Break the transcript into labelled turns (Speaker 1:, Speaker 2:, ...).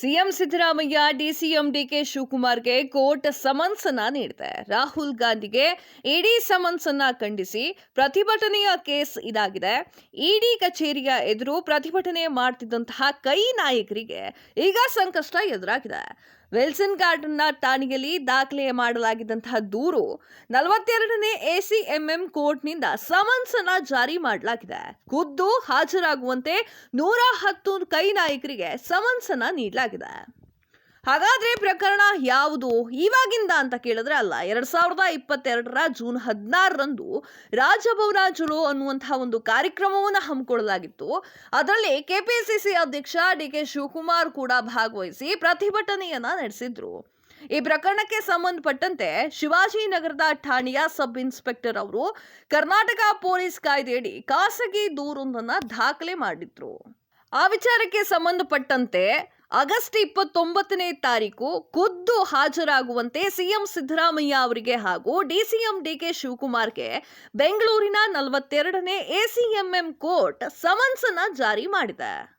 Speaker 1: CM Siddaramaiah DCM DK ಶಿವಕುಮಾರ್ಗೆ court summons ಅನ್ನ ನೀಡಿದೆ. ರಾಹುಲ್ ಗಾಂಧಿಗೆ ಇಡಿ ಸಮನ್ಸ್ ಅನ್ನ ಖಂಡಿಸಿ ಪ್ರತಿಭಟನೆಯ ಕೇಸ್ ಇದಾಗಿದೆ. ಇಡಿ ಕಚೇರಿಯ ಎದುರು ಪ್ರತಿಭಟನೆ ಮಾಡ್ತಿದ್ದಂತಹ ಕೈ ನಾಯಕರಿಗೆ ಈಗ ಸಂಕಷ್ಟ ಎದುರಾಗಿದೆ. ವಿಲ್ಸನ್ ಗಾರ್ಡನ್ನ ಠಾಣೆಯಲ್ಲಿ ದಾಖಲೆ ಮಾಡಲಾಗಿದ್ದಂತಹ ದೂರು ನಲವತ್ತೆರಡನೇ ಎಸಿಎಂಎಂ ಕೋರ್ಟ್ನಿಂದ ಸಮನ್ಸ್ ಅನ್ನ ಜಾರಿ ಮಾಡಲಾಗಿದೆ. ಖುದ್ದು ಹಾಜರಾಗುವಂತೆ ನೂರ ಹತ್ತು ಕೈ ನಾಯಕರಿಗೆ ಸಮನ್ಸ್ ಅನ್ನ ನೀಡಲಾಗಿದೆ. ಹಾಗಾದ್ರೆ ಪ್ರಕರಣ ಯಾವುದು? ಇವಾಗಿಂದ ಅಂತ ಕೇಳಿದ್ರೆ ಅಲ್ಲ, ಎರಡ್ ಸಾವಿರದ ಇಪ್ಪತ್ತೆರಡರ ಜೂನ್ ಹದಿನಾರರಂದು ರಾಜಭವನ ಚಲೋ ಅನ್ನುವಂತಹ ಒಂದು ಕಾರ್ಯಕ್ರಮವನ್ನು ಹಮ್ಮಿಕೊಳ್ಳಲಾಗಿತ್ತು. ಅದರಲ್ಲಿ ಕೆಪಿಸಿಸಿ ಅಧ್ಯಕ್ಷ ಡಿ ಕೆ ಶಿವಕುಮಾರ್ ಕೂಡ ಭಾಗವಹಿಸಿ ಪ್ರತಿಭಟನೆಯನ್ನ ನಡೆಸಿದ್ರು. ಈ ಪ್ರಕರಣಕ್ಕೆ ಸಂಬಂಧಪಟ್ಟಂತೆ ಶಿವಾಜಿನಗರದ ಠಾಣೆಯ ಸಬ್ ಇನ್ಸ್ಪೆಕ್ಟರ್ ಅವರು ಕರ್ನಾಟಕ ಪೊಲೀಸ್ ಕಾಯ್ದೆಯಡಿ ಖಾಸಗಿ ದೂರೊಂದನ್ನ ದಾಖಲೆ ಮಾಡಿದ್ರು. ಆ ವಿಚಾರಕ್ಕೆ ಸಂಬಂಧಪಟ್ಟಂತೆ ಆಗಸ್ಟ್ ಇಪ್ಪತ್ತೊಂಬತ್ತನೇ ತಾರೀಕು ಖುದ್ದು ಹಾಜರಾಗುವಂತೆ ಸಿಎಂ ಸಿದ್ದರಾಮಯ್ಯ ಅವರಿಗೆ ಹಾಗೂ ಡಿಸಿಎಂ ಡಿಕೆ ಶಿವಕುಮಾರ್ಗೆ ಬೆಂಗಳೂರಿನ ನಲವತ್ತೆರಡನೇ ಎಸಿಎಂಎಂ ಕೋರ್ಟ್ ಸಮನ್ಸ್ ಅನ್ನ ಜಾರಿ ಮಾಡಿದೆ.